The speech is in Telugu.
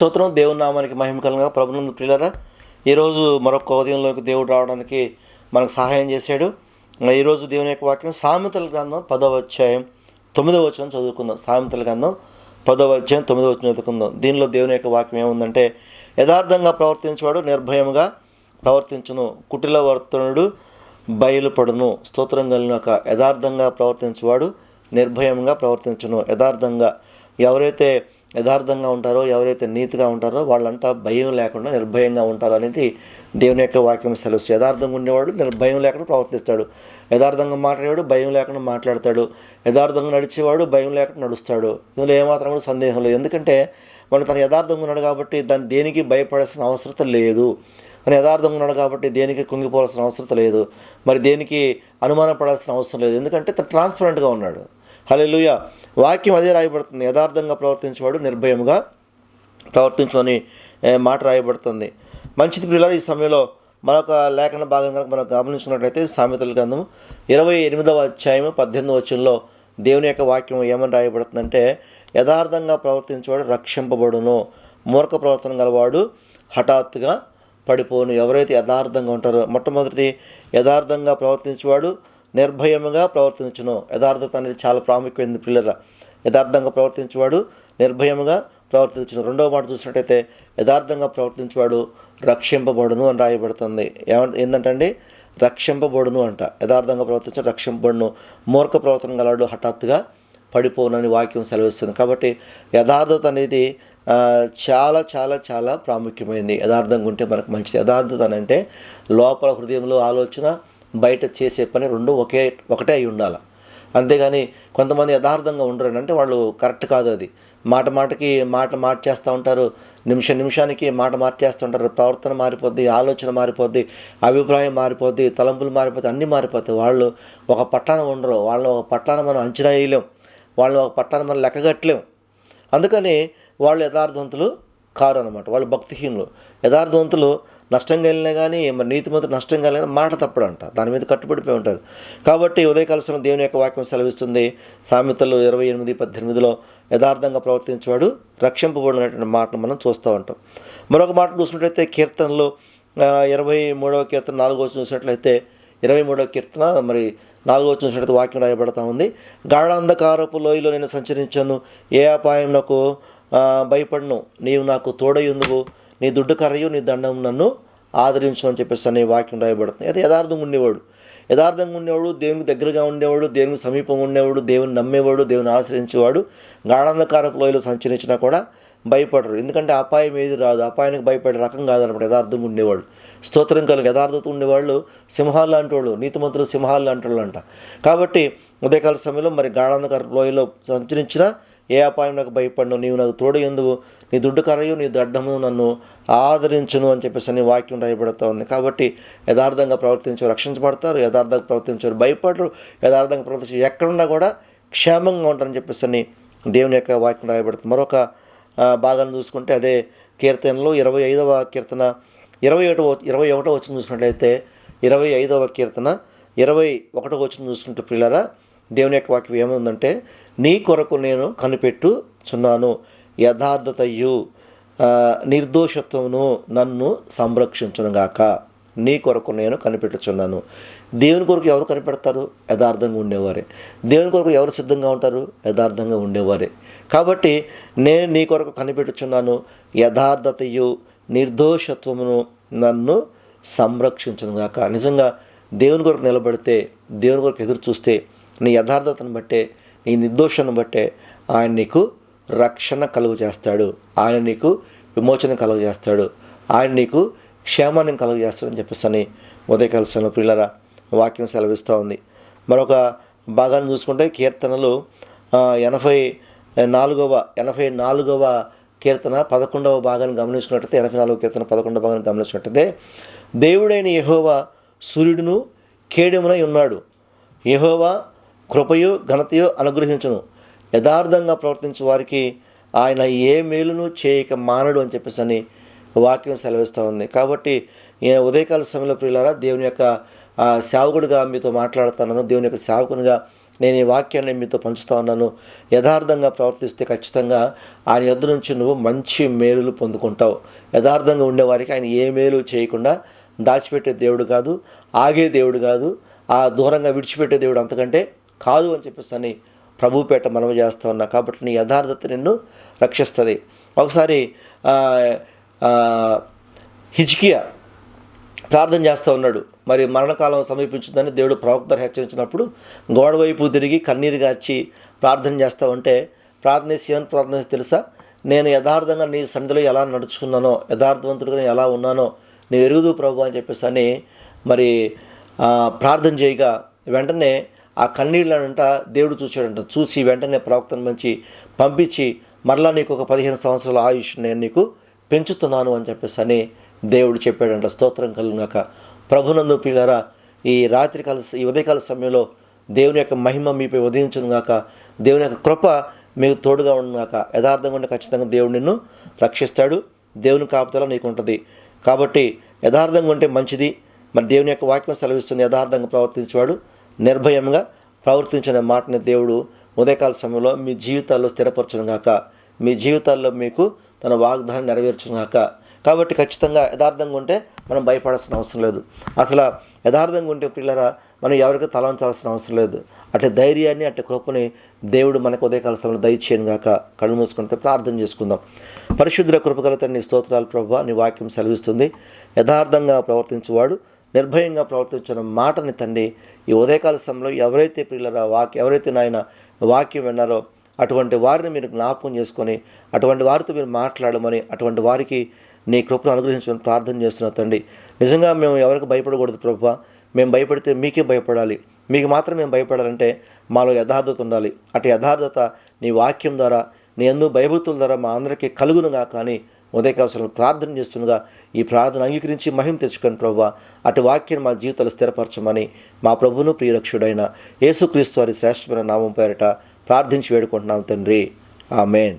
స్తోత్రం. దేవుని నామానికి మహిమకలంగా ప్రభునందు ప్రియులరా ఈరోజు మరొక ఉదయంలోకి దేవుడు రావడానికి మనకు సహాయం చేశాడు. ఈరోజు దేవుని యొక్క వాక్యం సామెతల గ్రంథం పదవ అధ్యాయం తొమ్మిదవ వచనం చదువుకుందాం. సామెతల గ్రంథం పదవ అధ్యాయం తొమ్మిదవ వచనం చదువుకుందాం. దీనిలో దేవుని యొక్క వాక్యం ఏముందంటే యథార్థంగా ప్రవర్తించేవాడు నిర్భయంగా ప్రవర్తించును. కుటిల వర్తనుడు బయలుపడును. స్తోత్రం కలిగిన ఒక యథార్థంగా ప్రవర్తించేవాడు నిర్భయంగా ప్రవర్తించును. యథార్థంగా ఎవరైతే యథార్థంగా ఉంటారో ఎవరైతే నీతిగా ఉంటారో వాళ్ళంతా భయం లేకుండా నిర్భయంగా ఉంటారు అనేది దేవుని యొక్క వాక్యం సెలవు యథార్థంగా ఉండేవాడు నిర్భయం లేకుండా ప్రవర్తిస్తాడు. యథార్థంగా మాట్లాడేవాడు భయం లేకుండా మాట్లాడతాడు. యథార్థంగా నడిచేవాడు భయం లేకుండా నడుస్తాడు. ఇందులో ఏమాత్రం కూడా సందేహం లేదు. ఎందుకంటే మనం తను యథార్థంగా ఉన్నాడు కాబట్టి దాన్ని దేనికి భయపడాల్సిన అవసరం లేదు. తను యథార్థంగా ఉన్నాడు కాబట్టి దేనికి కుంగిపోవాల్సిన అవసరం లేదు. మరి దేనికి అనుమానపడాల్సిన అవసరం లేదు. ఎందుకంటే తను ట్రాన్స్పరెంట్గా ఉన్నాడు. హల్లెలూయా. వాక్యం అదే రాయబడుతుంది. యథార్థంగా ప్రవర్తించేవాడు నిర్భయముగా ప్రవర్తించమని మాట రాయబడుతుంది. మంచిది పిల్లలు ఈ సమయంలో మరొక లేఖన భాగం కనుక మనం గమనించినట్లయితే సామెతల గ్రంథం ఇరవై ఎనిమిదవ అధ్యాయము పద్దెనిమిదవ వచనంలో దేవుని యొక్క వాక్యం ఏమని రాయబడుతుందంటే యథార్థంగా ప్రవర్తించేవాడు రక్షింపబడును. మూర్ఖ ప్రవర్తన గలవాడు హఠాత్తుగా పడిపోను. ఎవరైతే యథార్థంగా ఉంటారో మొట్టమొదటిది యథార్థంగా ప్రవర్తించేవాడు నిర్భయముగా ప్రవర్తించును. యథార్థత అనేది చాలా ప్రాముఖ్యమైనది పిల్లల యథార్థంగా ప్రవర్తించేవాడు నిర్భయముగా ప్రవర్తించును. రెండవ మాట చూసినట్టయితే యథార్థంగా ప్రవర్తించేవాడు రక్షింపబడును అని రాయబడుతుంది. ఏమంట ఏంటంటే రక్షింపబడును అంట. యథార్థంగా ప్రవర్తించడం రక్షింపబడును. మూర్ఖ ప్రవర్తన గలవాడు హఠాత్తుగా పడిపోనని వాక్యం సెలవిస్తుంది. కాబట్టి యథార్థత అనేది చాలా చాలా చాలా ప్రాముఖ్యమైనది. యథార్థంగా ఉంటే మనకు మంచిది. యథార్థత అని అంటే లోపల హృదయంలో ఆలోచన బయట చేసే పని రెండు ఒకే ఒకటే అయి ఉండాలి. అంతేగాని కొంతమంది యథార్థంగా ఉండరు అంటే వాళ్ళు కరెక్ట్ కాదు అది. మాట మాటకి మాట మార్చేస్తూ ఉంటారు నిమిష నిమిషానికి మాట మార్చేస్తూ ఉంటారు ప్రవర్తన మారిపోద్ది ఆలోచన మారిపోద్ది అభిప్రాయం మారిపోద్ది తలంపులు మారిపోతాయి అన్నీ మారిపోతాయి. వాళ్ళు ఒక పట్టాన ఉండరు వాళ్ళు ఒక పట్టాన మనం అంచనా వేయలేం వాళ్ళు ఒక పట్టాన మనం లెక్కగట్టలేం అందుకని వాళ్ళు యథార్థవంతులు కారు అనమాట వాళ్ళు భక్తిహీనులు. యథార్థవంతులు నష్టం కలిగినా కానీ మరి నీతిమంతులు నష్టం కలిగిన మాట తప్పడంట. దాని మీద కట్టుబడిపోయి ఉంటారు. కాబట్టి ఉదయకాల సమయం దేవుని యొక్క వాక్యం సెలవిస్తుంది. సామెతలు ఇరవై ఎనిమిది పద్దెనిమిదిలో యథార్థంగా ప్రవర్తించేవాడు రక్షింపబడినటువంటి మాటను మనం చూస్తూ ఉంటాం. మరొక మాట చూసినట్లయితే కీర్తనలు ఇరవై మూడవ కీర్తన నాలుగో చూసినట్లయితే ఇరవై మూడవ కీర్తన మరి నాలుగో చూసినట్లయితే వాక్యం రాయబడతా ఉంది. గాఢాంధకారపు లోయలో నేను సంచరించాను. ఏ అపాయం నాకు భయపడను. నీవు నాకు తోడయుందువు నీ దుడ్డు కర్రయు నీ దండం నన్ను ఆదరించు అని చెప్పేసి అనే వాక్యం రాయబడుతుంది. అది యథార్థంగా ఉండేవాడు. యథార్థంగా ఉండేవాడు దేవునికి దగ్గరగా ఉండేవాడు దేవునికి సమీపం ఉండేవాడు దేవుని నమ్మేవాడు దేవుని ఆశ్రయించేవాడు గాఢాంధకారపు లోయలో సంచరించినా కూడా భయపడరు. ఎందుకంటే అపాయం ఏది రాదు. అపాయానికి భయపడే రకం కాదనమాట యథార్థంగా ఉండేవాళ్ళు స్తోత్రం కలిగి యథార్థత ఉండేవాళ్ళు సింహాలు లాంటి వాళ్ళు నీతిమంతులు సింహాలు లాంటి వాళ్ళు అంట కాబట్టి ఉదయకాల సమయంలో మరి గాఢాంధకార లోయలో సంచరించిన ఏ అపాయం నాకు భయపడను నీవు నాకు తోడు ఎందువు? నీ దుడ్డు కరయు నీ దడ్డము నన్ను ఆదరించును అని చెప్పేసి అని వాక్యం రాయబడుతూ ఉంది. కాబట్టి యథార్థంగా ప్రవర్తించే రక్షించబడతారు యథార్థంగా ప్రవర్తించారు భయపడరు యథార్థంగా ప్రవర్తించారు ఎక్కడున్నా కూడా క్షేమంగా ఉంటారని చెప్పేసి అని దేవుని యొక్క వాక్యం రాయబడుతుంది. మరొక భాగాన్ని చూసుకుంటే అదే కీర్తనలో ఇరవై ఐదవ కీర్తన ఇరవై ఒకటో ఇరవై ఒకటో వచ్చిన చూసినట్లయితే ఇరవై ఐదవ కీర్తన ఇరవై ఒకటో వచ్చిన చూసుకుంటే పిల్లరా దేవుని యొక్క వాక్యం ఏముందంటే నీ కొరకు నేను కనిపెట్టుచున్నాను. యథార్థతయు నిర్దోషత్వమును నన్ను సంరక్షించునుగాక. నీ కొరకు నేను కనిపెట్టుచున్నాను. దేవుని కొరకు ఎవరు కనిపెడతారు? యథార్థంగా ఉండేవారే. దేవుని కొరకు ఎవరు సిద్ధంగా ఉంటారు? యథార్థంగా ఉండేవారే. కాబట్టి నేను నీ కొరకు కనిపెట్టుచున్నాను. యథార్థతయు నిర్దోషత్వమును నన్ను సంరక్షించునుగాక. నిజంగా దేవుని కొరకు నిలబడితే దేవుని కొరకు ఎదురు చూస్తే నీ యథార్థతను బట్టే నీ నిర్దోషను బట్టే ఆయన నీకు రక్షణ కలుగు చేస్తాడు ఆయన నీకు విమోచన కలుగు చేస్తాడు ఆయన నీకు క్షేమాన్ని కలుగు చేస్తాడని చెప్పేసి అని ఉదయకాల సమయంలో పిల్లల వాక్యం సెలవిస్తూ ఉంది. మరొక భాగాన్ని చూసుకుంటే కీర్తనలు ఎనభై నాలుగవ ఎనభై నాలుగవ కీర్తన పదకొండవ భాగాన్ని గమనించినట్టయితే ఎనభై నాలుగవ కీర్తన పదకొండవ భాగాన్ని గమనించినట్టయితే దేవుడైన యహోవా సూర్యుడును కేడెమునై ఉన్నాడు. యహోవా కృపయు ఘనతయు అనుగ్రహించును. యథార్థంగా ప్రవర్తించే వారికి ఆయన ఏ మేలును చేయక మానడు అని చెప్పేసి అని వాక్యం సెలవిస్తూ ఉంది. కాబట్టి నేను ఉదయకాల సమయంలో ప్రియులారా దేవుని యొక్క సేవకుడిగా మీతో మాట్లాడుతున్నాను. దేవుని యొక్క సేవకునిగా నేను ఈ వాక్యాన్ని మీతో పంచుతా ఉన్నాను. యథార్థంగా ప్రవర్తిస్తే ఖచ్చితంగా ఆయన యొద్ద నుంచి నువ్వు మంచి మేలులు పొందుకుంటావు. యథార్థంగా ఉండేవారికి ఆయన ఏ మేలు చేయకుండా దాచిపెట్టే దేవుడు కాదు ఆగే దేవుడు కాదు ఆ దూరంగా విడిచిపెట్టే దేవుడు అంతకంటే కాదు అని చెప్పేసి అని ప్రభుపేట మనవి చేస్తా ఉన్నా కాబట్టి నీ యథార్థత నిన్ను రక్షిస్తుంది. ఒకసారి హిజ్కియా ప్రార్థన చేస్తూ ఉన్నాడు. మరి మరణకాలం సమీపించిందని దేవుడు ప్రవక్త హెచ్చరించినప్పుడు గోడ వైపు తిరిగి కన్నీరు గార్చి ప్రార్థన చేస్తూ ఉంటే ప్రార్థన చేసి ఏమని ప్రార్థన తెలుసా? నేను యథార్థంగా నీ సంధిలో ఎలా నడుచుకున్నానో యథార్థవంతుడిగా నేను ఎలా ఉన్నానో నీ ఎరుగుదు ప్రభు అని చెప్పేసి అని మరి ప్రార్థన చేయగా వెంటనే ఆ కన్నీళ్ళనంట దేవుడు చూశాడంట. చూసి వెంటనే ప్రవక్తను మంచి పంపించి మరలా నీకు ఒక పదిహేను సంవత్సరాల ఆయుష్ నేను నీకు పెంచుతున్నాను అని చెప్పేసి అని దేవుడు చెప్పాడంట. స్తోత్రం కలుగునాక ప్రభునందు పిల్లరా ఈ రాత్రికాల ఈ ఉదయకాల సమయంలో దేవుని యొక్క మహిమ మీపై ఉదయించునుగాక. దేవుని యొక్క కృప మీకు తోడుగా ఉండుగాక యథార్థంగా ఉంటే ఖచ్చితంగా దేవుడు నిన్ను రక్షిస్తాడు. దేవుని కాపుదల నీకు ఉంటుంది. కాబట్టి యథార్థంగా ఉంటే మంచిది. మరి దేవుని యొక్క వాక్యం సెలవిస్తుంది. యథార్థంగా ప్రవర్తించేవాడు నిర్భయంగా ప్రవర్తించిన మాటని దేవుడు ఉదయకాల సమయంలో మీ జీవితాల్లో స్థిరపరచునుగాక మీ జీవితాల్లో మీకు తన వాగ్దానం నెరవేర్చునుగాక కాబట్టి ఖచ్చితంగా యథార్థంగా ఉంటే మనం భయపడాల్సిన అవసరం లేదు. అసలు యథార్థంగా ఉంటే పిల్లరా మనం ఎవరికి తలంచాల్సిన అవసరం లేదు. అటు ధైర్యాన్ని అటు కృపని దేవుడు మనకు ఉదయకాల సమయంలో దయచేయను గాక. కళ్ళు మూసుకుంటే ప్రార్థన చేసుకుందాం. పరిశుద్ధ కృపగలత నీ స్తోత్రాలు ప్రభు నీ వాక్యం సెలవిస్తుంది. యథార్థంగా ప్రవర్తించేవాడు నిర్భయంగా ప్రవర్తించడం మాటని తండ్రి ఈ ఉదయకాల సమయంలో ఎవరైతే పిల్లరా వాక్ ఎవరైతే నాయన వాక్యం విన్నారో అటువంటి వారిని మీరు జ్ఞాపకం చేసుకొని అటువంటి వారితో మీరు మాట్లాడమని అటువంటి వారికి నీ కృపను అనుగ్రహించమని ప్రార్థన చేస్తున్నా తండ్రి. నిజంగా మేము ఎవరికి భయపడకూడదు ప్రభు మేము భయపడితే మీకే భయపడాలి. మీకు మాత్రం మేము భయపడాలంటే మాలో యథార్థత ఉండాలి. అటు యథార్థత నీ వాక్యం ద్వారా నీ ఎందు భయభూతుల ద్వారా మా అందరికీ కలుగునుగా కానీ ఉదయకావసరం ప్రార్థన చేస్తుండగా ఈ ప్రార్థన అంగీకరించి మహిమ తెచ్చుకొని ప్రభు అటు వాక్యం మా జీవితాలు స్థిరపరచమని మా ప్రభును ప్రియరక్షుడైన యేసుక్రీస్తు వారి శ్రేష్టమైన నామం పేరట ప్రార్థించి వేడుకుంటున్నాం తండ్రి. ఆమెన్.